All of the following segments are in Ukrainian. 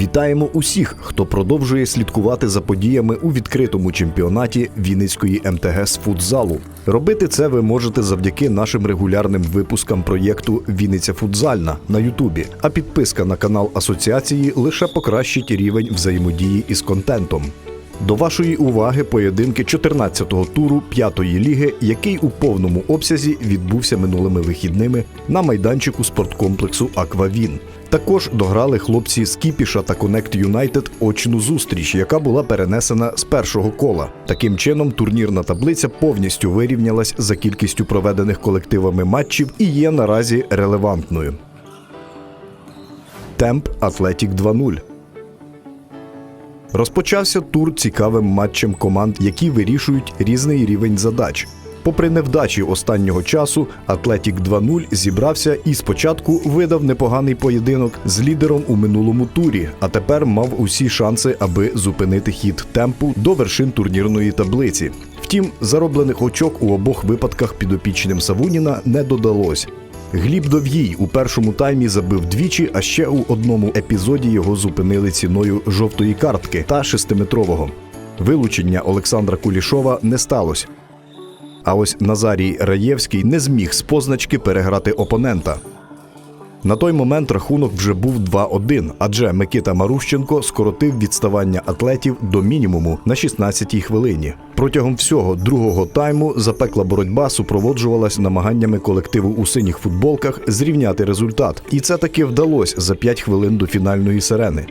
Вітаємо усіх, хто продовжує слідкувати за подіями у відкритому чемпіонаті Вінницької МТГ з футзалу. Робити це ви можете завдяки нашим регулярним випускам проєкту Вінниця Футзальна на Ютубі. А підписка на канал асоціації лише покращить рівень взаємодії із контентом. До вашої уваги поєдинки 14-го туру п'ятої ліги, який у повному обсязі відбувся минулими вихідними на майданчику спорткомплексу Аквавін. Також дограли хлопці з Кіпіша та Конект Юнайтед очну зустріч, яка була перенесена з першого кола. Таким чином, турнірна таблиця повністю вирівнялась за кількістю проведених колективами матчів і є наразі релевантною. Темп Атлетік 2-0. Розпочався тур цікавим матчем команд, які вирішують різний рівень задач. Попри невдачі останнього часу, Атлетік 2-0 зібрався і спочатку видав непоганий поєдинок з лідером у минулому турі, а тепер мав усі шанси, аби зупинити хід темпу до вершин турнірної таблиці. Втім, зароблених очок у обох випадках підопічним Савуніна не додалось. Гліб Довгій у першому таймі забив двічі, а ще у одному епізоді його зупинили ціною жовтої картки та шестиметрового. Вилучення Олександра Кулішова не сталося. А ось Назарій Раєвський не зміг з позначки переграти опонента. На той момент рахунок вже був 2-1, адже Микита Марущенко скоротив відставання атлетів до мінімуму на 16-й хвилині. Протягом всього другого тайму запекла боротьба супроводжувалась намаганнями колективу у синіх футболках зрівняти результат, і це таки вдалося за 5 хвилин до фінальної сирени.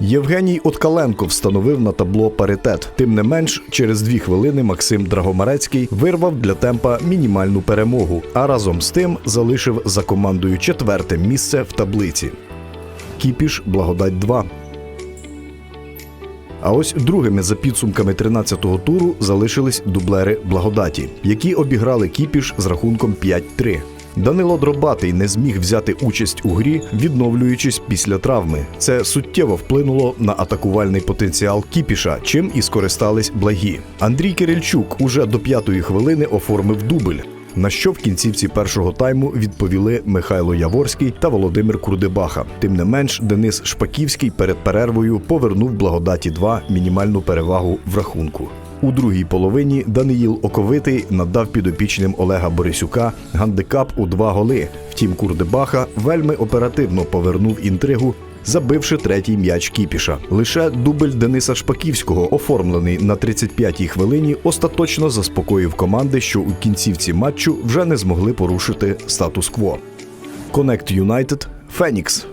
Євгеній Откаленко встановив на табло паритет. Тим не менш, через дві хвилини Максим Драгомарецький вирвав для темпа мінімальну перемогу, а разом з тим залишив за командою четверте місце в таблиці. Кіпіш Благодать 2. А ось другими за підсумками 13-го туру залишились дублери Благодаті, які обіграли Кіпіш з рахунком 5-3. Данило Дробатий не зміг взяти участь у грі, відновлюючись після травми. Це суттєво вплинуло на атакувальний потенціал Кіпіша, чим і скористались благі. Андрій Кирильчук уже до п'ятої хвилини оформив дубль. На що в кінцівці першого тайму відповіли Михайло Яворський та Володимир Курдебаха. Тим не менш, Денис Шпаківський перед перервою повернув благодаті 2 мінімальну перевагу в рахунку. У другій половині Даниїл Оковитий надав підопічним Олега Борисюка гандикап у два голи. Втім, Курдебаха вельми оперативно повернув інтригу. Забивши третій м'яч Кіпіша, лише дубль Дениса Шпаківського, оформлений на 35-й хвилині, остаточно заспокоїв команди, що у кінцівці матчу вже не змогли порушити статус-кво. Конект Юнайтед Фенікс.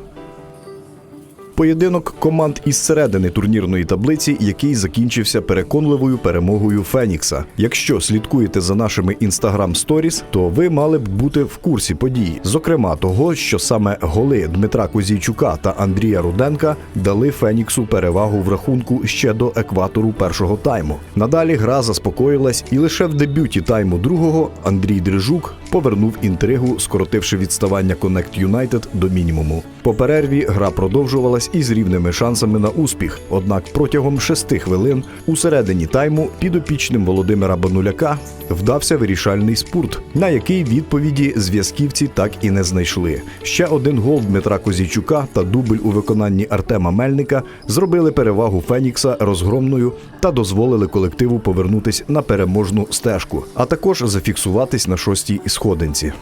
Поєдинок команд із середини турнірної таблиці, який закінчився переконливою перемогою Фенікса. Якщо слідкуєте за нашими інстаграм сторіс, то ви мали б бути в курсі подій, зокрема того, що саме голи Дмитра Козійчука та Андрія Руденка дали Феніксу перевагу в рахунку ще до екватору першого тайму. Надалі гра заспокоїлась, і лише в дебюті тайму другого Андрій Дрижук повернув інтригу, скоротивши відставання Connect United до мінімуму. По перерві гра продовжувалась із рівними шансами на успіх. Однак протягом шести хвилин у середині тайму підопічним Володимира Бануляка вдався вирішальний спурт, на який відповіді зв'язківці так і не знайшли. Ще один гол Дмитра Козійчука та дубль у виконанні Артема Мельника зробили перевагу Фенікса розгромною та дозволили колективу повернутись на переможну стежку, а також зафіксуватись на шостій сходинці.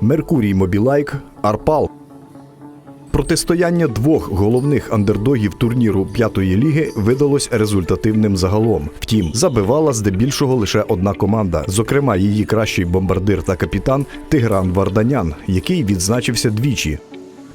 Меркурій Мобілайк Арпал. Протистояння двох головних андердогів турніру п'ятої ліги видалось результативним загалом. Втім, забивала здебільшого лише одна команда, зокрема, її кращий бомбардир та капітан Тигран Варданян, який відзначився двічі.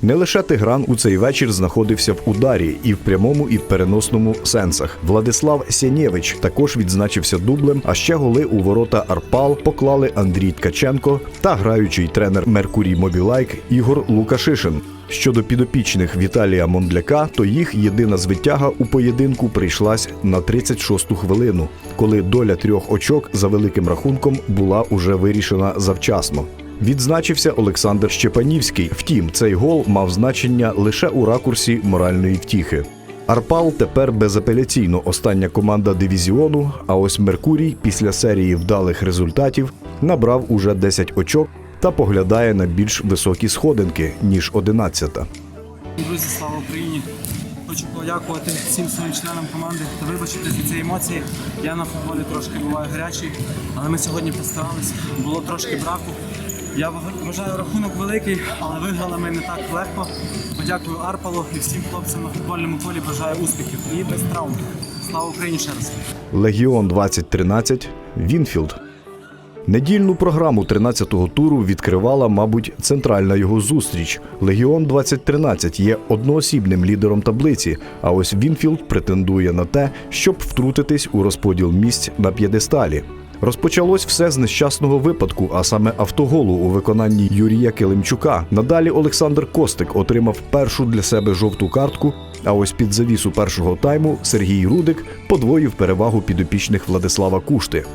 Не лише Тигран у цей вечір знаходився в ударі і в прямому, і в переносному сенсах. Владислав Сєнєвич також відзначився дублем. А ще голи у ворота Арпал поклали Андрій Ткаченко та граючий тренер Меркурій Мобілайк Ігор Лукашишин. Щодо підопічних Віталія Мондляка, то їх єдина звитяга у поєдинку прийшлась на 36-ту хвилину, коли доля трьох очок за великим рахунком була уже вирішена завчасно. Відзначився Олександр Щепанівський. Втім, цей гол мав значення лише у ракурсі моральної втіхи. Арпал тепер безапеляційно остання команда дивізіону. А ось Меркурій після серії вдалих результатів набрав уже 10 очок та поглядає на більш високі сходинки ніж 11-та. Друзі, слава Україні! Хочу подякувати всім своїм членам команди та вибачити за ці емоції. Я на футболі трошки буваю гарячий, але ми сьогодні постаралися. Було трошки браку. Я вважаю рахунок великий, але виграли ми не так легко. Подякую Арпалу і всім хлопцям на футбольному полі. Бажаю успіхів і без травм. Слава Україні ще раз! Легіон 2013 Вінфілд. Недільну програму 13-го туру відкривала, мабуть, центральна його зустріч. Легіон 2013 є одноосібним лідером таблиці, а ось Вінфілд претендує на те, щоб втрутитись у розподіл місць на п'єдесталі. Розпочалось все з нещасного випадку, а саме автоголу у виконанні Юрія Килимчука. Надалі Олександр Костик отримав першу для себе жовту картку. А ось під завісу першого тайму Сергій Рудик подвоїв перевагу підопічних Владислава Кушти.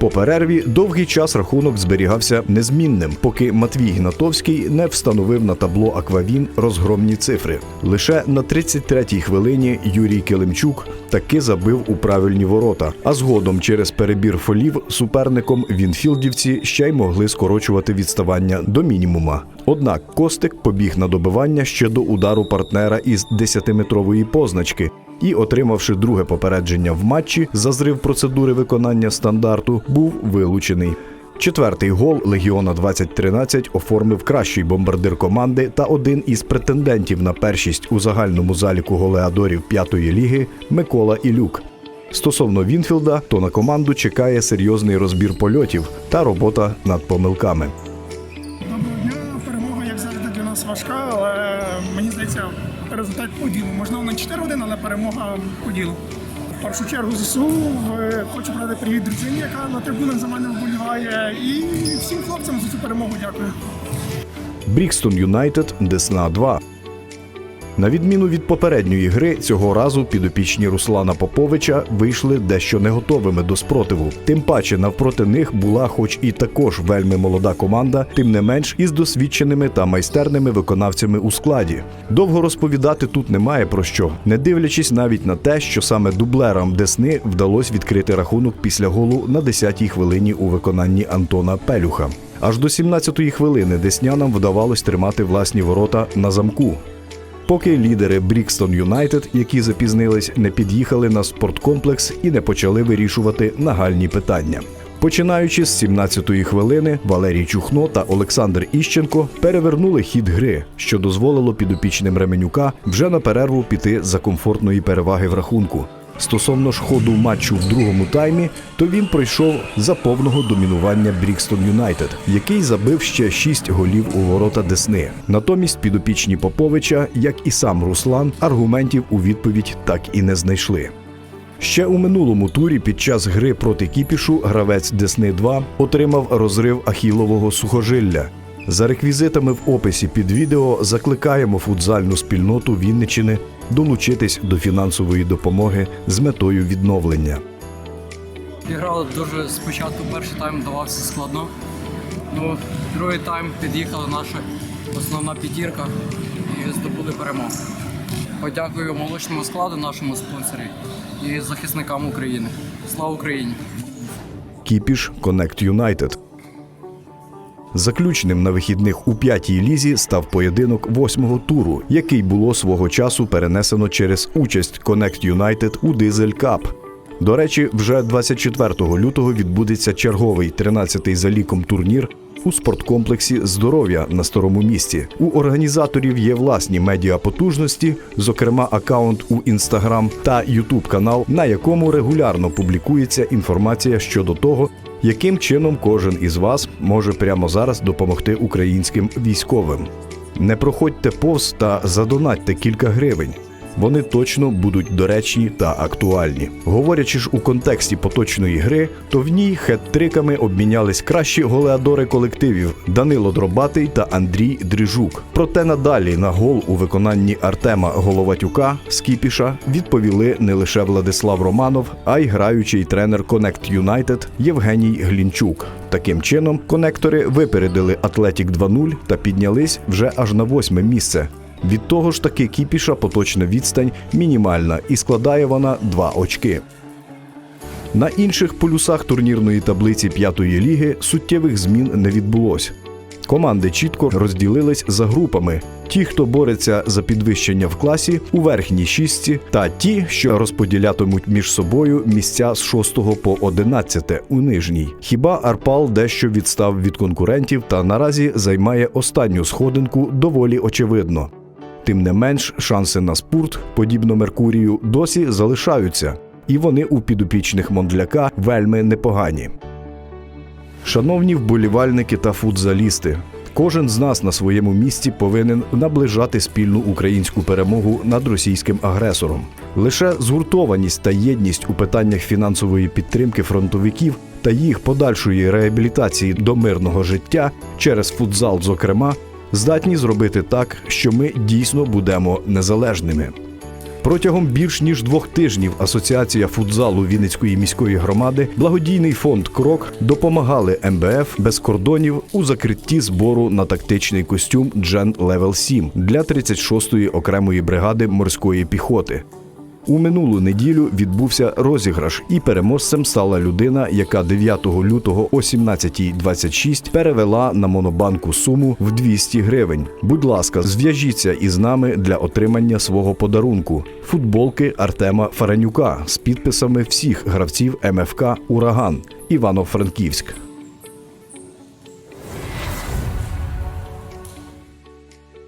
По перерві довгий час рахунок зберігався незмінним, поки Матвій Гнатовський не встановив на табло Аквавін розгромні цифри. Лише на 33-й хвилині Юрій Килимчук таки забив у правильні ворота. А згодом через перебір фолів суперником Вінфілдівці ще й могли скорочувати відставання до мінімума. Однак Костик побіг на добивання ще до удару партнера із 10-метрової позначки і, отримавши друге попередження в матчі за зрив процедури виконання стандарту, був вилучений. Четвертий гол Легіона 2013 оформив кращий бомбардир команди та один із претендентів на першість у загальному заліку голеадорів п'ятої ліги Микола Ілюк. Стосовно Вінфілда, то на команду чекає серйозний розбір польотів та робота над помилками. Доброго дня. Перемога, як завжди, для нас важка, але мені здається, результат по ділу. Можливо, не 4-1, але перемога по ділу. В першу чергу ЗСУ хочу передати привіт дружині, яка на трибунах за мене вболіває. І всім хлопцям за цю перемогу дякую. Брікстон Юнайтед Десна 2. На відміну від попередньої гри, цього разу підопічні Руслана Поповича вийшли дещо не готовими до спротиву. Тим паче навпроти них була, хоч і також вельми молода команда, тим не менш із досвідченими та майстерними виконавцями у складі. Довго розповідати тут немає про що, не дивлячись навіть на те, що саме дублерам Десни вдалося відкрити рахунок після голу на 10-й хвилині у виконанні Антона Пелюха. Аж до 17-ї хвилини деснянам вдавалось тримати власні ворота на замку. Поки лідери Брікстон Юнайтед, які запізнились, не під'їхали на спорткомплекс і не почали вирішувати нагальні питання. Починаючи з 17-ї хвилини, Валерій Чухно та Олександр Іщенко перевернули хід гри, що дозволило підопічним Ременюка вже на перерву піти за комфортної переваги в рахунку. Стосовно ж ходу матчу в другому таймі, то він пройшов за повного домінування Брікстон Юнайтед, який забив ще шість голів у ворота Десни. Натомість підопічні Поповича, як і сам Руслан, аргументів у відповідь так і не знайшли. Ще у минулому турі під час гри проти Кіпішу гравець Десни 2 отримав розрив ахілового сухожилля. За реквізитами в описі під відео закликаємо футзальну спільноту Вінничини долучитись до фінансової допомоги з метою відновлення. Грали дуже спочатку перший тайм давався складно. Ну, другий тайм під'їхала наша основна п'ятірка і здобули перемогу. Подякую молочному складу, нашому спонсорі і захисникам України. Слава Україні! Кіпіш Connect Юнайтед. Заключним на вихідних у п'ятій лізі став поєдинок восьмого туру, який було свого часу перенесено через участь Connect United у Дизель Кап. До речі, вже 24 лютого відбудеться черговий 13-й за ліком турнір у спорткомплексі Здоров'я на старому місті. У організаторів є власні медіапотужності, зокрема акаунт у інстаграм та ютуб канал, на якому регулярно публікується інформація щодо того, яким чином кожен із вас може прямо зараз допомогти українським військовим. Не проходьте повз та задонатьте кілька гривень. Вони точно будуть доречні та актуальні. Говорячи ж у контексті поточної гри, то в ній хет-триками обмінялись кращі голеадори колективів Данило Дробатий та Андрій Дрижук. Проте надалі на гол у виконанні Артема Головатюка з Кіпіша відповіли не лише Владислав Романов, а й граючий тренер Connect United Євгеній Глінчук. Таким чином, конектори випередили Атлетік 2-0 та піднялись вже аж на восьме місце. Від того ж таки кіпіша поточна відстань мінімальна і складає вона 2 очки. На інших полюсах турнірної таблиці п'ятої ліги суттєвих змін не відбулось. Команди чітко розділились за групами: ті, хто бореться за підвищення в класі у верхній шістці, та ті, що розподілятимуть між собою місця з 6 по 11 у нижній. Хіба Арпал дещо відстав від конкурентів та наразі займає останню сходинку доволі очевидно. Тим не менш, шанси на спорт, подібно Меркурію, досі залишаються, і вони у підопічних Мондляка вельми непогані. Шановні вболівальники та футзалісти, кожен з нас на своєму місці повинен наближати спільну українську перемогу над російським агресором. Лише згуртованість та єдність у питаннях фінансової підтримки фронтовиків та їх подальшої реабілітації до мирного життя через футзал, зокрема, здатні зробити так, що ми дійсно будемо незалежними. Протягом більш ніж двох тижнів Асоціація футзалу Вінницької міської громади, благодійний фонд Крок допомагали МБФ без кордонів у закритті збору на тактичний костюм Джен Левел 7 для 36-ї окремої бригади морської піхоти. У минулу неділю відбувся розіграш, і переможцем стала людина, яка 9 лютого о 17.26 перевела на монобанку суму в 200 гривень. Будь ласка, зв'яжіться із нами для отримання свого подарунку футболки Артема Фаренюка з підписами всіх гравців МФК Ураган Івано-Франківськ.